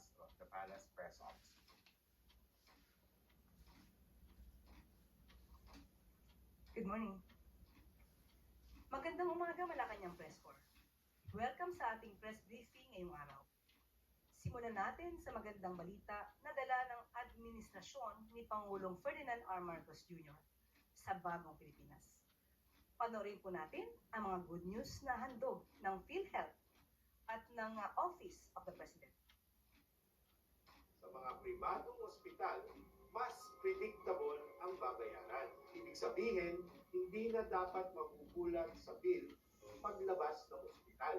Castro, the Palace Press Office. Good morning. Magandang umaga, Malacanang Press Corps. Welcome sa ating press briefing ngayong araw. Simulan natin sa magandang balita na dala ng administrasyon ni Pangulong Ferdinand R. Marcos Jr. sa bagong Pilipinas. Panorin po natin ang mga good news na handog ng PhilHealth at ng uh, Office of the President. Mga pribadong ospital, mas predictable ang babayaran. Ibig sabihin, hindi na dapat magugulat sa bill paglabas ng ospital.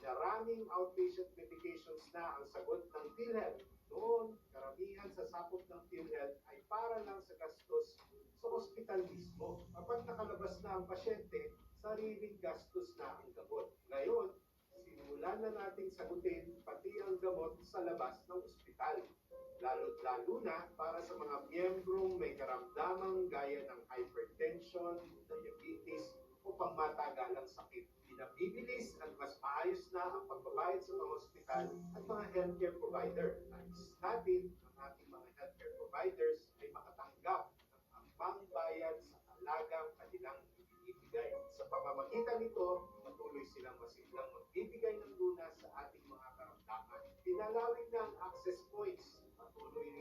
Maraming outpatient medications na ang sagot ng PhilHealth. Noon, karamihan sa sakop ng PhilHealth ay para lang sa gastos sa ospital mismo. Kapag nakalabas na ang pasyente, sariling gastos na ang gamot. Ngayon, simulan na nating sagutin pati ang gamot sa labas ng ospital lalo't lalo na para sa mga miyembrong may karamdamang gaya ng hypertension, diabetes, o pangmatagalang sakit. Pinabibilis at mas maayos na ang pagbabayad sa mga ospital at mga healthcare provider. Nais natin ang ating mga healthcare providers ay makatanggap ng ambang bayad sa talagang kanilang ibibigay. Sa pamamagitan nito, patuloy silang masiglang magbibigay ng lunas sa ating mga karamdaman. Pinalawig na ang access points.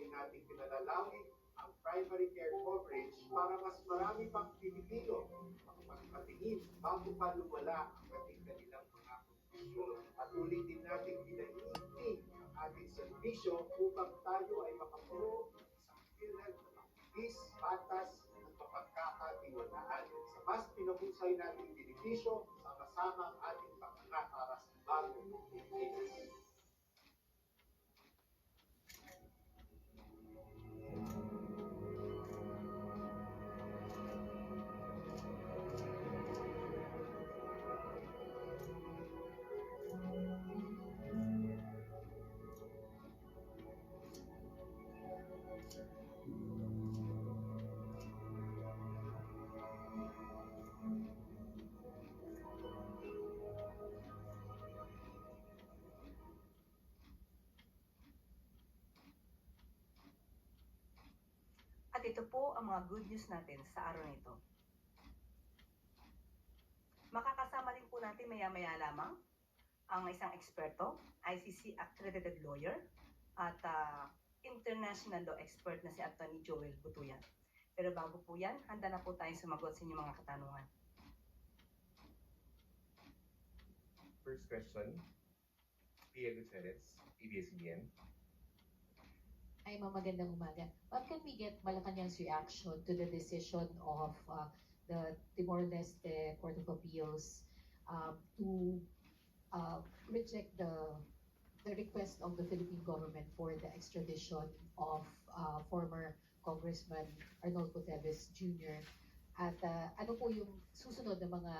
Rin natin pinalalawig ang primary care coverage para mas marami pang Pilipino ang magpatingin bago pa lumala ang ating kanilang mga kondisyon. Patuloy din natin pinahihinti ang ating serbisyo upang tayo ay makapuno sa na mabilis, patas, at mapagkakatiwalaan. Sa mas pinahusay nating benepisyo, sama-sama ang ating pangangat para sa bagong Pilipinas. Ito po ang mga good news natin sa araw na ito. Makakasama rin po natin maya-maya lamang ang isang eksperto, ICC accredited lawyer, at ah, international law expert na si Attorney Joel Butuyan. Pero bago po yan, handa na po tayong sumagot sa inyong mga katanungan. First question, Pia Gutierrez, ABS-CBN. Ay, ma'am, magandang umaga. Ma'am, can we get Malacanang's reaction to the decision of uh, the Timor-Leste Court of Appeals um, to uh, reject the the request of the Philippine government for the extradition of uh, former Congressman Arnolfo Teves Jr. At uh, ano po yung susunod na mga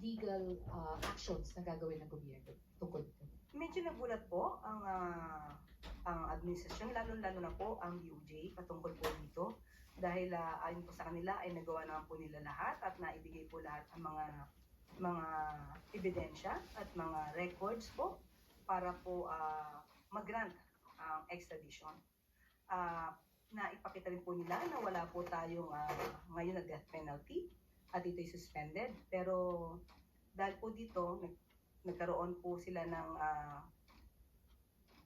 legal uh, actions na gagawin ng gobyerno tungkol dito? Medyo nagulat po ang ah, ang administrasyon, lalo-lalo na po ang DOJ patungkol po dito. Dahil ah, ayon po sa kanila ay nagawa naman po nila lahat at naibigay po lahat ang mga mga ebidensya at mga records po para po ah, mag-grant ang extradition. Ah, na ipakita rin po nila na wala po tayong ah, ngayon na death penalty at ito'y suspended. Pero dahil po dito, nag, nagkaroon po sila ng ah,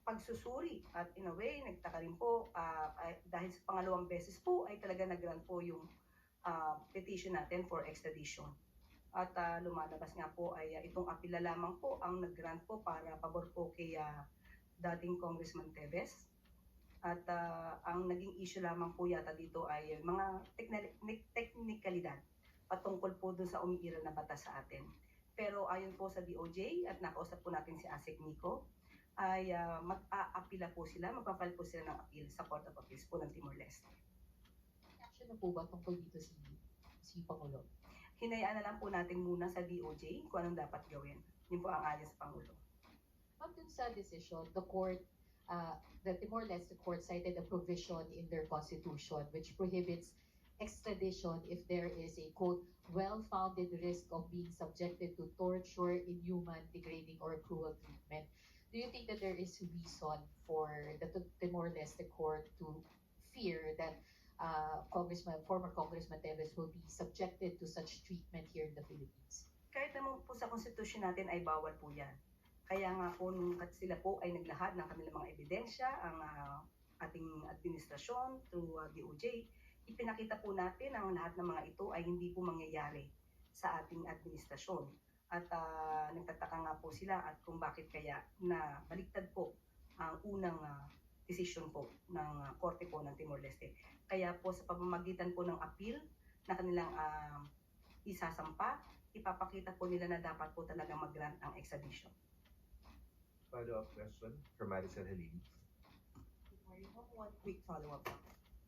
pagsusuri at in a way nagtaka rin po ay- dahil sa pangalawang beses po ay talaga nag-grant po yung ah, petition natin for extradition. At ah, lumalabas nga po ay ah, itong apila lamang po ang nag-grant po para pabor po kay ah, dating Congressman Teves. At ah, ang naging issue lamang po yata dito ay mga teknikalidad patungkol po dun sa umiiral na batas sa atin. Pero ayon po sa DOJ at nakausap po natin si Asik Nico, ay ah, mag-aapila po sila, magpapal po sila ng appeal sa Court of Appeals po ng Timor-Leste. Action na po ba tungkol dito si, si Pangulo? Hinayaan na lang po natin muna sa DOJ kung anong dapat gawin. Yun po ang ayon sa Pangulo. Ma'am, dun sa decision, the court, uh, the Timor-Leste court cited a provision in their constitution which prohibits extradition if there is a quote, well-founded risk of being subjected to torture, inhuman, degrading, or cruel treatment. Do you think that there is reason for the Timor-Leste court to fear that uh, Congressman, former Congressman Teves will be subjected to such treatment here in the Philippines? Kahit naman po sa konstitusyon natin ay bawal po yan. Kaya nga po nung sila po ay naglahad ng kanilang mga ebidensya, ang ah, ating administrasyon through ah, DOJ, ipinakita po natin ang lahat ng mga ito ay hindi po mangyayari sa ating administrasyon. At ah, nagtataka nga po sila at kung bakit kaya na baliktad po ang unang ah, desisyon po ng ah, Korte po ng Timor-Leste. Kaya po sa pamamagitan po ng appeal na kanilang ah, isasampa, ipapakita po nila na dapat po talaga mag-grant ang extradition. Follow-up question from morning, ma'am. One quick follow-up.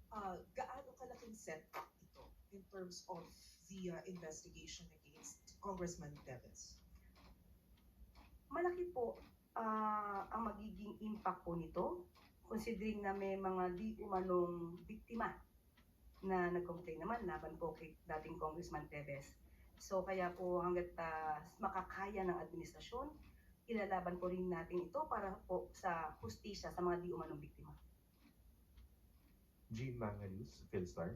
Uh, gaano kalaking setback ito in terms of the uh, investigation against Congressman Teves? Malaki po ah, ang magiging impact po nito considering na may mga di umanong biktima na nag-complain naman laban po kay dating Congressman Teves. So kaya po hanggat ah, makakaya ng administrasyon, ilalaban po rin natin ito para po sa hustisya sa mga di umanong biktima. Jean Mangalus, Philstar.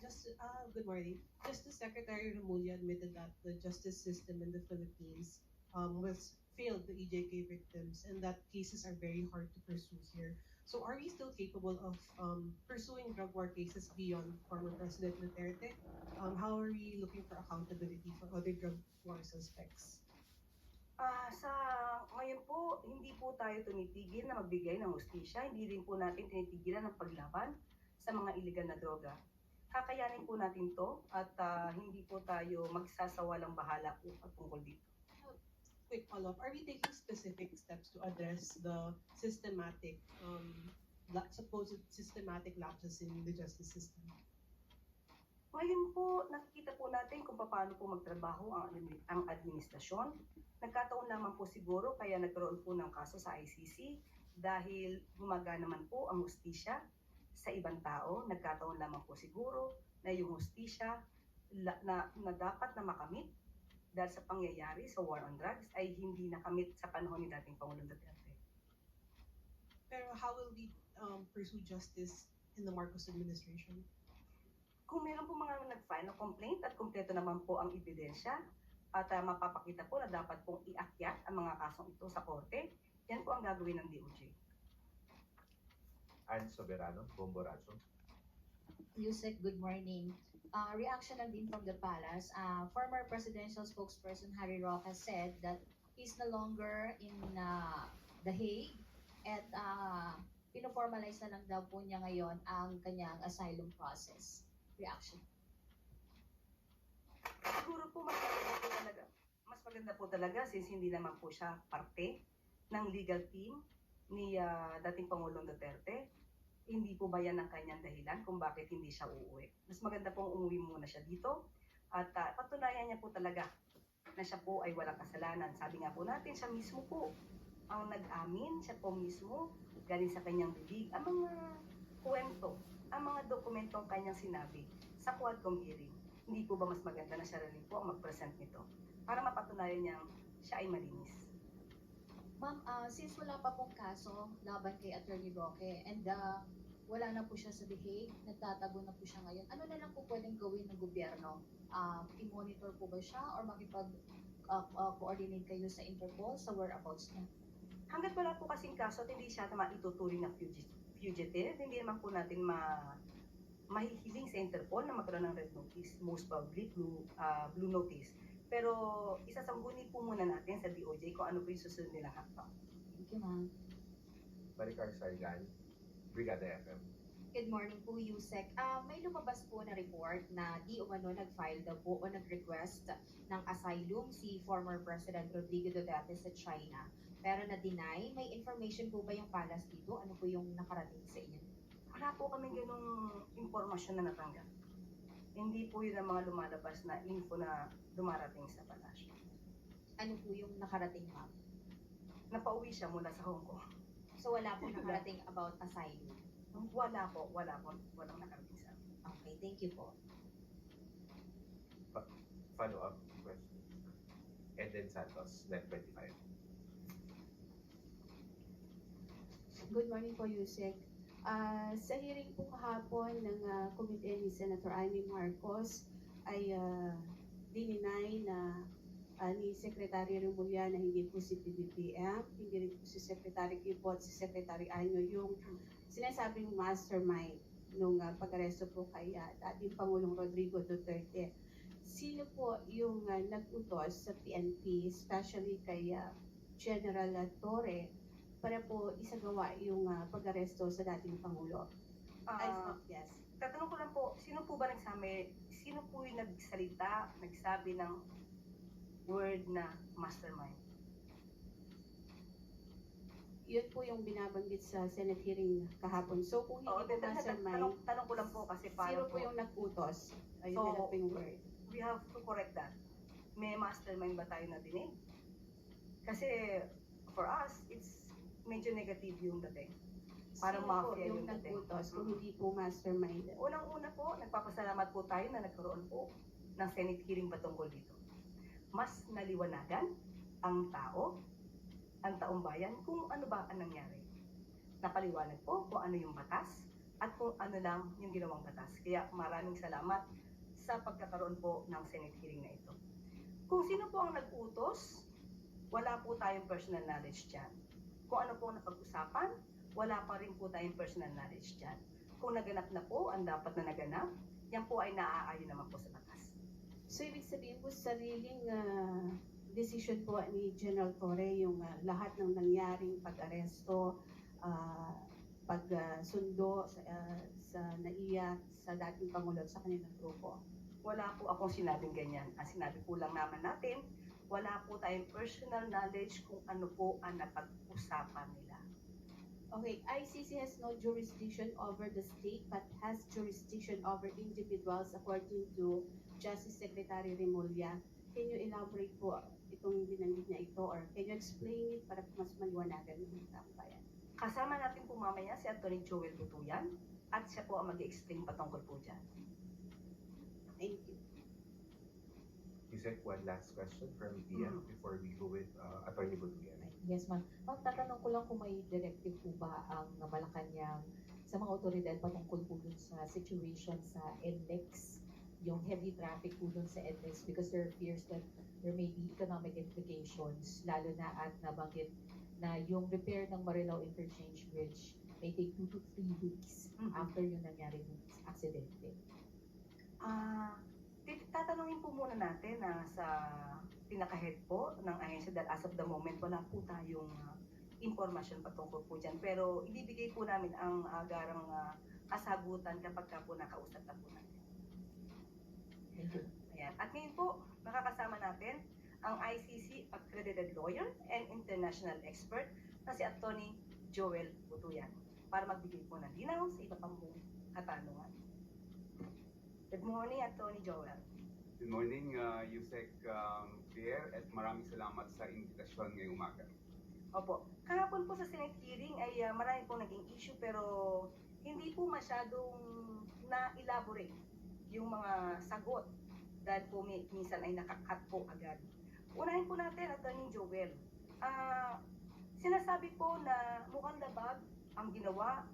Just, uh, good morning. Justice Secretary Remulla admitted that the justice system in the Philippines um, was failed the EJK victims and that cases are very hard to pursue here. So are we still capable of um, pursuing drug war cases beyond former President Duterte? Um, how are we looking for accountability for other drug war suspects? Ah, sa ngayon po, hindi po tayo tumitigil na magbigay ng hustisya. Hindi rin po natin tinitigilan ang paglaban sa mga iligal na droga. Kakayanin po natin to at ah, hindi po tayo magsasawalang bahala po tungkol dito. Quick follow-up. Are we taking specific steps to address the systematic, um, la- supposed systematic lapses in the justice system? Ngayon po, nakikita po natin kung paano po magtrabaho ang, ang administrasyon. Nagkataon lamang po siguro kaya nagkaroon po ng kaso sa ICC dahil gumaga naman po ang hustisya sa ibang tao. Nagkataon lamang po siguro na yung hustisya la- na, na dapat na makamit dahil sa pangyayari sa war on drugs ay hindi nakamit sa panahon ni dating Pangulong Duterte. Pero how will we um, pursue justice in the Marcos administration? Kung meron po mga nag-file ng complaint at kumpleto naman po ang ebidensya at ah, mapapakita po na dapat pong iakyat ang mga kasong ito sa korte, yan po ang gagawin ng DOJ. Ann Soberano, Bomborazo. Yusek, good morning. Uh, reaction lang din from the palace. Uh, former presidential spokesperson Harry Roque has said that he's no longer in uh, The Hague at uh, pinoformalize na lang daw po niya ngayon ang kanyang asylum process. Reaction. Siguro po mas maganda po talaga. Mas maganda po talaga since hindi naman po siya parte ng legal team ni ah, dating Pangulong Duterte. Hindi po ba yan ang kanyang dahilan kung bakit hindi siya uuwi? Mas maganda pong umuwi muna siya dito at ah, patunayan niya po talaga na siya po ay walang kasalanan. Sabi nga po natin, siya mismo po ang nag-amin, siya po mismo galing sa kanyang bibig. Ang mga kwento, ang mga dokumento ang kanyang sinabi sa Quadcom hearing hindi po ba mas maganda na siya rin po ang mag-present nito para mapatunayan niyang siya ay malinis. Ma'am, uh, since wala pa pong kaso laban kay Attorney Roque and uh, wala na po siya sa The Hague, nagtatago na po siya ngayon, ano na lang po pwedeng gawin ng gobyerno? Uh, i-monitor po ba siya or makipag-coordinate kayo sa Interpol sa whereabouts niya? Hanggat wala po kasing kaso hindi siya naman ituturing na fugi- fugitive, hindi naman po natin ma mahihiling sa Interpol na magkaroon ng red notice, most probably blue, ah, blue notice. Pero isasangguni po muna natin sa DOJ kung ano po yung susunod nilang hakbang. Thank you, ma'am. Maricar Sargan, Brigada FM. Good morning po, Yusek. Ah, may lumabas po na report na di umano nag-file daw po o nag-request ng asylum si former President Rodrigo Duterte sa China. Pero na-deny, may information po ba yung palace dito? Ano po yung nakarating sa inyo? Wala po kami ganung impormasyon na natanggap. Hindi po yun ang mga lumalabas na info na dumarating sa palasyo. Ano po yung nakarating, ma'am? Napauwi siya mula sa Hong Kong. So wala po nakarating about asylum. Wala po, wala po, walang nakarating sa amin. Okay, thank you po. Follow-up question. Eden Santos, Net 25. Good morning po, Yusek. Ah, sa hearing po kahapon ng uh, komite ni Senator Amy Marcos ay uh, dininay na ah, ni Secretary Remulla na hindi po si PBBM, hindi rin po si Secretary Kipot, si Secretary Anyo yung sinasabing mastermind nung uh, pag-aresto po kay ah, dating Pangulong Rodrigo Duterte. Sino po yung ah, nag-utos sa PNP, especially kay ah, General ah, Torre, para po isagawa yung ah, pag-aresto sa dating Pangulo? Ay, Ah, yes. tatanong ko lang po, sino po ba nagsabi, sino po yung nagsalita, nagsabi ng word na mastermind? Yun po yung binabanggit sa Senate hearing kahapon. So kung hindi Oo, po mastermind, tanong, tanong ko lang po kasi sino paano po yung nag-utos? Ayun So, nila po yung word. we have to correct that. May mastermind ba tayo na dinig? Kasi for us, it's medyo negative yung dating. Parang Sino po mafia yung yung dating. nag-utos kung hindi po mastermind? Unang-una po, nagpapasalamat po tayo na nagkaroon po ng Senate hearing patungkol dito. Mas naliwanagan ang tao, ang taong bayan kung ano ba ang nangyari. Napaliwanag po kung ano yung batas at kung ano lang yung ginawang batas. Kaya maraming salamat sa pagkakaroon po ng Senate hearing na ito. Kung sino po ang nag-utos, wala po tayong personal knowledge dyan. Kung ano po ang napag-usapan, wala pa rin po tayong personal knowledge dyan. Kung naganap na po ang dapat na naganap, yan po ay naaayon naman po sa batas. So ibig sabihin po sariling ah, decision po ni General Torre yung ah, lahat ng nangyaring pag-aresto, ah, pag-sundo sa, ah, sa NAIA, sa dating Pangulo sa kanilang grupo. Wala po akong sinabing ganyan. Ang sinabi po lang naman natin, wala po tayong personal knowledge kung ano po ang napag-usapan nila. Okay, ICC has no jurisdiction over the state but has jurisdiction over individuals according to Justice Secretary Remulla. Can you elaborate po itong binanggit niya ito or can you explain it para mas maliwanagan ng taong bayan? Kasama natin po mamaya si Atty. Joel Butuyan at siya po ang mag-explain patungkol po dyan. Thank you. Yusek, one last question from Ian Mhm. before we go with uh, Attorney Butuyan. Yes, ma'am. Ma'am, tatanong ko lang kung may directive po ba ang Malacanang sa mga otoridad patungkol po dun sa situation sa NLEX, yung heavy traffic po dun sa NLEX because there are fears that there may be economic implications, lalo na at nabanggit na yung repair ng Marilao Interchange Bridge may take two to three weeks Mhm. after yung nangyari ng aksidente. Ah, tatanungin po muna natin na sa pinaka-head po ng ahensya dahil as of the moment wala po tayong ah, impormasyon patungkol po dyan. Pero ibibigay po namin ang agarang ah, kasagutan kapag ka po nakausap na po natin. Ayan. At ngayon po, makakasama natin ang ICC accredited lawyer and international expert na si Attorney Joel Butuyan para magbigay po ng linaw sa iba pang katanungan. Good morning, Attorney Joel. Good morning, uh, Yusek um, Pierre, at maraming salamat sa invitasyon ngayong umaga. Opo. Kahapon po sa Senate hearing ay ah, marami pong naging issue pero hindi po masyadong na-elaborate yung mga sagot dahil po may, minsan ay nakakat po agad. Unahin po natin, Attorney Joel. Ah, sinasabi po na mukhang labag ang ginawa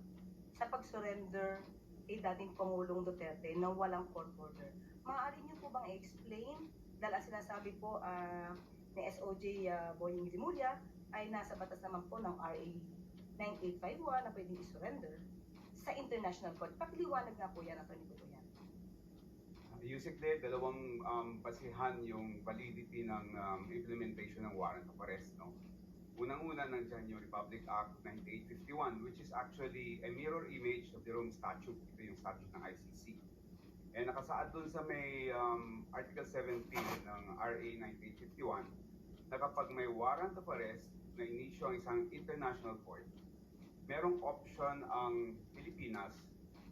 sa pag-surrender kay dating Pangulong Duterte na walang court order. Maaari niyo po bang i-explain? Dahil ang sinasabi po ah, ni SOJ uh, Boying Zimulya ay nasa batas naman po ng RA 9851 na pwedeng i-surrender sa international court. Pakiliwanag nga po yan, Atty. Butuyan. Uh, Yusek de, dalawang um, basihan yung validity ng um, implementation ng warrant of arrest. No? Unang-una nandiyan yung Republic Act 9851 which is actually a mirror image of the Rome Statute. Ito yung statute ng ICC. And nakasaad dun sa may um, Article 17 ng RA 9851 na kapag may warrant of arrest na inisyo ang isang international court, merong option ang Pilipinas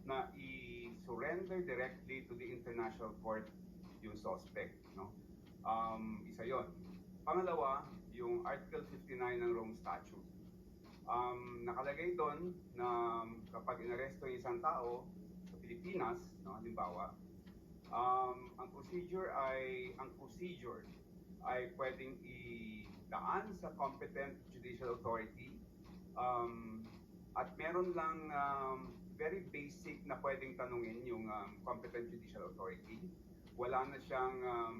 na i-surrender directly to the international court yung suspect. No? Um, isa yon. Pangalawa, yung Article 59 ng Rome Statute. Um, nakalagay doon na kapag inaresto yung isang tao sa Pilipinas, no, halimbawa, um, ang procedure ay ang procedure ay pwedeng idaan sa competent judicial authority um, at meron lang um, very basic na pwedeng tanungin yung um, competent judicial authority. Wala na siyang um,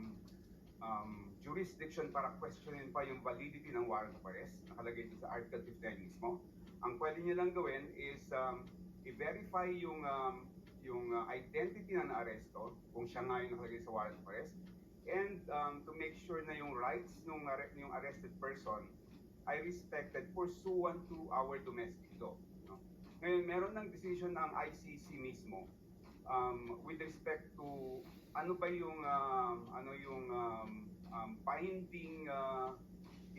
um, jurisdiction para questionin pa yung validity ng warrant of arrest. Nakalagay ito sa Article 59 mismo. Ang pwede niya lang gawin is um, i-verify yung um, yung uh, identity ng naaresto, kung siya nga yung nakalagay sa warrant of arrest, and um, to make sure na yung rights ng yung arrested person ay respected pursuant to our domestic law. No? Ngayon, meron ng decision ng ICC mismo um, with respect to ano ba yung um, ano yung um, um, binding uh,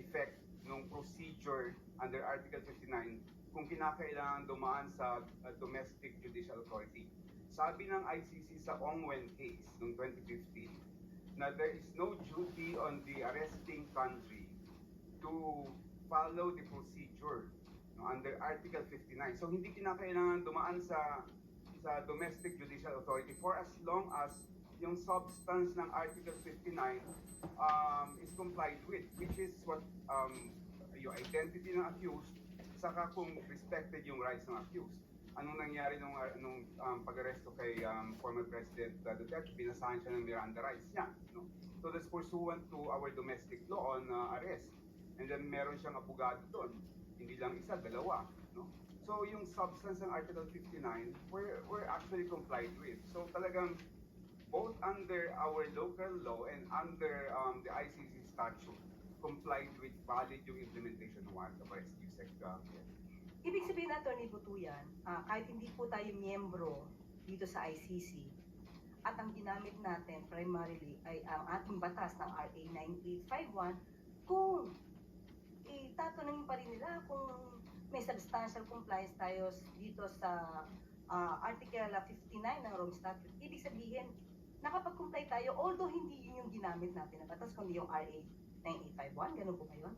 effect ng procedure under Article 59 kung kinakailangan dumaan sa uh, domestic judicial authority. Sabi ng ICC sa Ongwen case noong 2015 na there is no duty on the arresting country to follow the procedure no, under Article 59. So hindi kinakailangan dumaan sa sa domestic judicial authority for as long as yung substance ng Article 59 um, is complied with, which is what um, yung identity ng accused, saka kung respected yung rights ng accused. Anong nangyari nung, uh, nung um, pag-aresto kay um, former President uh, Duterte, binasahan siya ng Miranda rights niya. No? So that's pursuant to our domestic law on uh, arrest. And then meron siyang abogado doon. Hindi lang isa, dalawa. No? So yung substance ng Article 59, we're, we're actually complied with. So talagang both under our local law and under um, the ICC statute, complied with valid yung implementation warrant of arrest. Yusek, uh, Ibig sabihin na, Atty. Butuyan, ah, kahit hindi po tayo miyembro dito sa ICC, at ang ginamit natin primarily ay ang ating batas ng RA 9851, kung itatanungin pa rin nila kung may substantial compliance tayo dito sa ah, Article 59 ng Rome Statute, ibig sabihin, nakapag-comply tayo, although hindi yun yung ginamit natin na batas, kundi yung RA 9851, ganun po ba yun?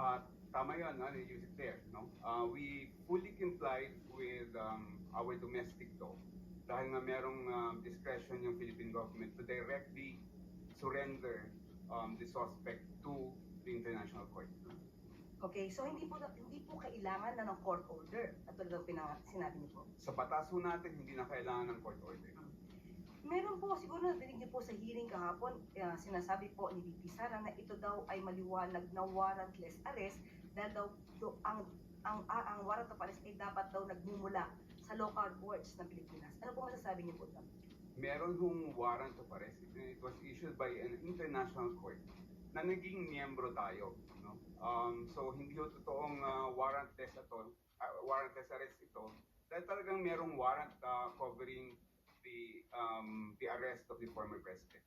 Uh, tama yun, ano, use it there, no? Uh, we fully complied with um, our domestic law dahil nga merong um, discretion yung Philippine government to directly surrender um, the suspect to the international court. Okay, so hindi po hindi po kailangan na ng court order, katulad ng pinang sinabi niyo po. Sa batas po natin, hindi na kailangan ng court order. Meron po, siguro nadinig niyo po sa hearing kahapon, eh, sinasabi po ni VP Sara na ito daw ay maliwanag na warrantless arrest dahil daw do, ang ang ah, ang warrant of arrest ay dapat daw nagmumula sa local courts ng Pilipinas. Ano po masasabi niyo po doon? Meron hong warrant of arrest. It was issued by an international court na naging miyembro tayo. No? Um, so, hindi ho totoong uh, warrantless ito, uh, warrantless arrest ito. Dahil talagang merong warrant uh, covering the um, the arrest of the former president.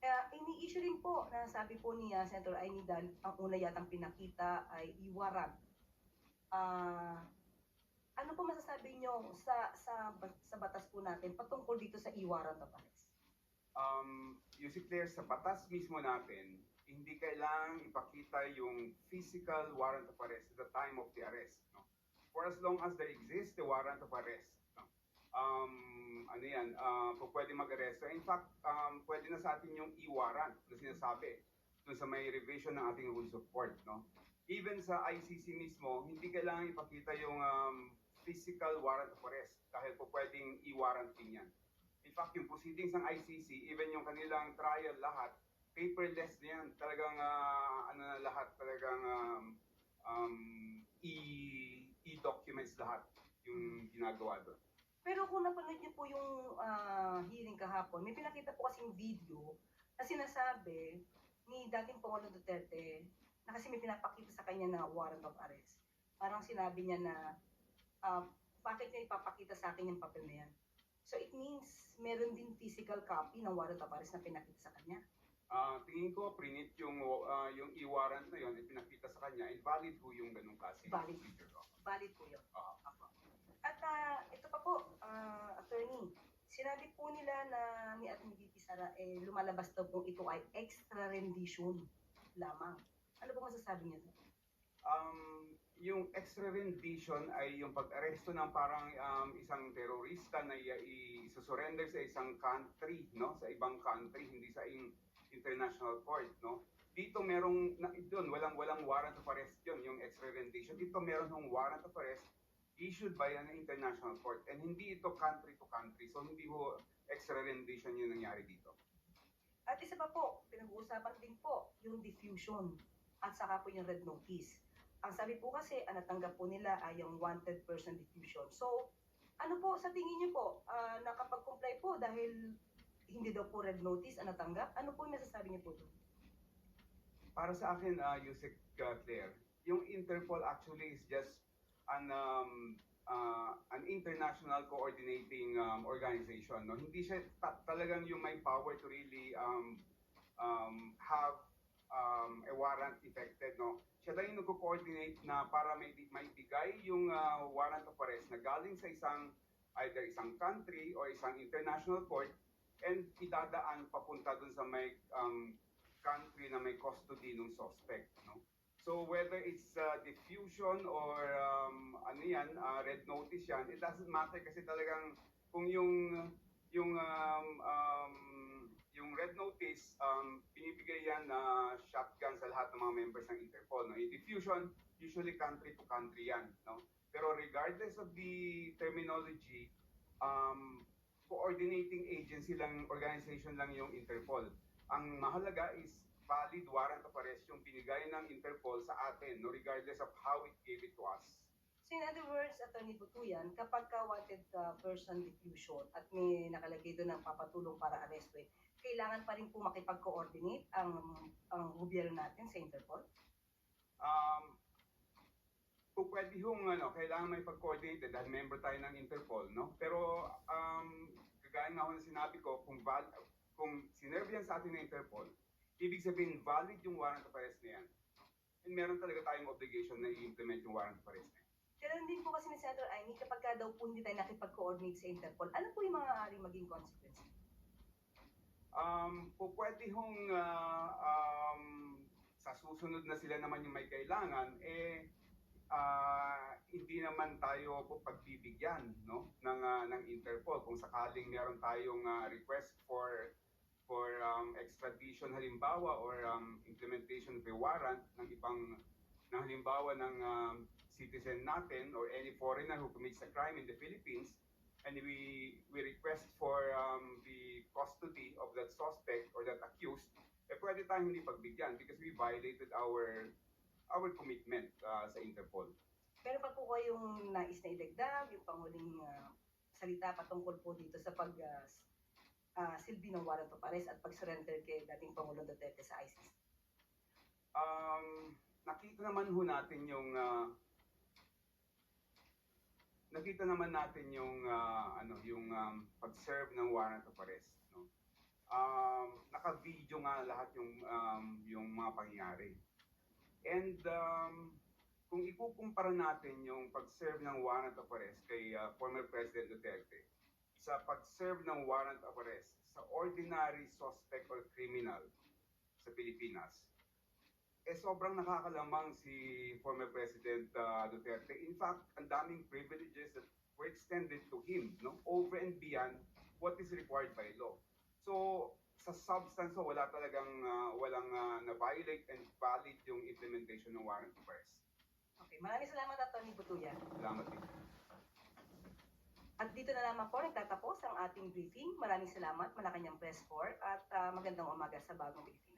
Kaya ini-issue rin po na sabi po ni uh, Senator Ainidal, ang una yatang pinakita ay iwarant. Ah, ano po masasabi niyo sa sa sa batas po natin patungkol dito sa iwarant of arrest? Um, yung si Claire, sa batas mismo natin, hindi kailangang ipakita yung physical warrant of arrest at the time of the arrest. No? For as long as there exists the warrant of arrest? Um, ano yan, uh, pwede mag-aresto. In fact, um, pwede na sa atin yung e-warrant na sinasabi dun sa may revision ng ating rules of court. No? Even sa ICC mismo, hindi kailangan ipakita yung um, physical warrant of arrest dahil po pwedeng e-warrant din yan. In fact, yung proceedings ng ICC, even yung kanilang trial lahat, paperless na yan. Talagang, ah, ano na lahat, talagang um, um, e- e-documents lahat yung ginagawa doon. Pero kung napanood niyo po yung ah, hearing kahapon, may pinakita po kasing video na sinasabi ni dating Pangulong Duterte na kasi may pinapakita sa kanya na warrant of arrest. Parang sinabi niya na ah, bakit niya ipapakita sa akin yung papel na yan? So it means meron din physical copy ng warrant of arrest na pinakita sa kanya. Ah, tingin ko, prinit yung, ah, yung e-warrant na yun, ipinakita sa kanya, invalid po yung ganung kasi. Valid. Valid po yun. Ah. Apo. At ah, ito pa po, ah, attorney, sinabi po nila na ni Atty. VP Sara, eh, lumalabas daw kung ito ay extra rendition lamang. Ano po masasabi doon? Um, yung extra rendition ay yung pag-aresto ng parang um, isang terorista na i-surrender sa isang country, no? Sa ibang country, hindi sa in- international court, no? Dito merong na, doon walang walang warrant of arrest 'yon, yung extra rendition. Dito meron ng warrant of arrest issued by an international court and hindi ito country to country. So hindi ho extra rendition yung nangyari dito. At isa pa po, pinag-uusapan din po yung diffusion at saka po yung red notice. Ang sabi po kasi, ang natanggap po nila ay yung wanted person diffusion. So, ano po sa tingin niyo po, ah, nakapag-comply po dahil hindi daw po red notice ang natanggap? Ano po yung masasabi niyo po doon? Para sa akin, uh, Yusek uh, Claire, yung Interpol actually is just an um, uh, an international coordinating um, organization. No, hindi siya ta- talagang yung may power to really um, um, have um, a warrant effected. No, siya lang yung nagko-coordinate na para may may bigay yung uh, warrant of arrest na galing sa isang either isang country or isang international court and idadaan papunta dun sa may um, country na may custody ng suspect. No? So whether it's uh, diffusion or um, ano yan, uh, red notice yan, it doesn't matter kasi talagang kung yung yung um, um, yung red notice, um, binibigay yan na shotgun sa lahat ng mga members ng Interpol. No? Yung diffusion, usually country to country yan. No? Pero regardless of the terminology, um, coordinating agency lang, organization lang yung Interpol. Ang mahalaga is valid warrant of arrest yung binigay ng Interpol sa atin, no, regardless of how it gave it to us. So in other words, Attorney Butuyan, kapag ka wanted uh, person diffusion at may nakalagay doon ng papatulong para arrestuin, kailangan pa rin po makipag-coordinate ang, ang gobyerno natin sa Interpol? Um, kung pwede yung ano, kailangan may pag-coordinate dahil member tayo ng Interpol, no? Pero um, kagaya nga ako na sinabi ko, kung val kung sinerve yan sa atin ng Interpol, ibig sabihin valid yung warrant of arrest na yan. And meron talaga tayong obligation na i-implement yung warrant of arrest na yan. Kailan din po kasi ni Senator Amy, kapag ka daw po hindi tayo nakipag-coordinate sa Interpol, ano po yung mga maaaring maging consequence? Um, po pwede hong ah, um, sa susunod na sila naman yung may kailangan, eh, ah, hindi naman tayo po pagbibigyan no, ng, ah, ng Interpol kung sakaling meron tayong ah, request for for um, extradition halimbawa or um, implementation of a warrant ng ibang ng halimbawa ng um, citizen natin or any foreigner who commits a crime in the Philippines and we we request for um, the custody of that suspect or that accused, eh pwede tayong hindi pagbigyan because we violated our our commitment uh, sa Interpol. Pero pa po kayong nais na idagdag, yung panghuling ah, salita patungkol po dito sa pag ah, ah, silbi ng warrant of at pag-surrender kay dating Pangulong Duterte sa ISIS. Um, nakita naman ho natin yung uh, nakita naman natin yung uh, ano yung um, pag-serve ng warrant of no um, naka-video nga lahat yung um, yung mga pangyayari and um, kung ikukumpara natin yung pag-serve ng warrant of kay uh, former President Duterte sa pag-serve ng warrant of arrest sa ordinary suspect or criminal sa Pilipinas eh sobrang nakakalamang si former President uh, Duterte. In fact, ang daming privileges that were extended to him, no? Over and beyond what is required by law. So, sa substance, so, wala talagang uh, walang uh, na-violate and valid yung implementation ng warrant of arrest. Okay, maraming salamat Atty. Butuyan. Salamat din. At dito na lamang po nagtatapos ang ating briefing. Maraming salamat, Malacanang Press Corps at ah, magandang umaga sa bagong briefing.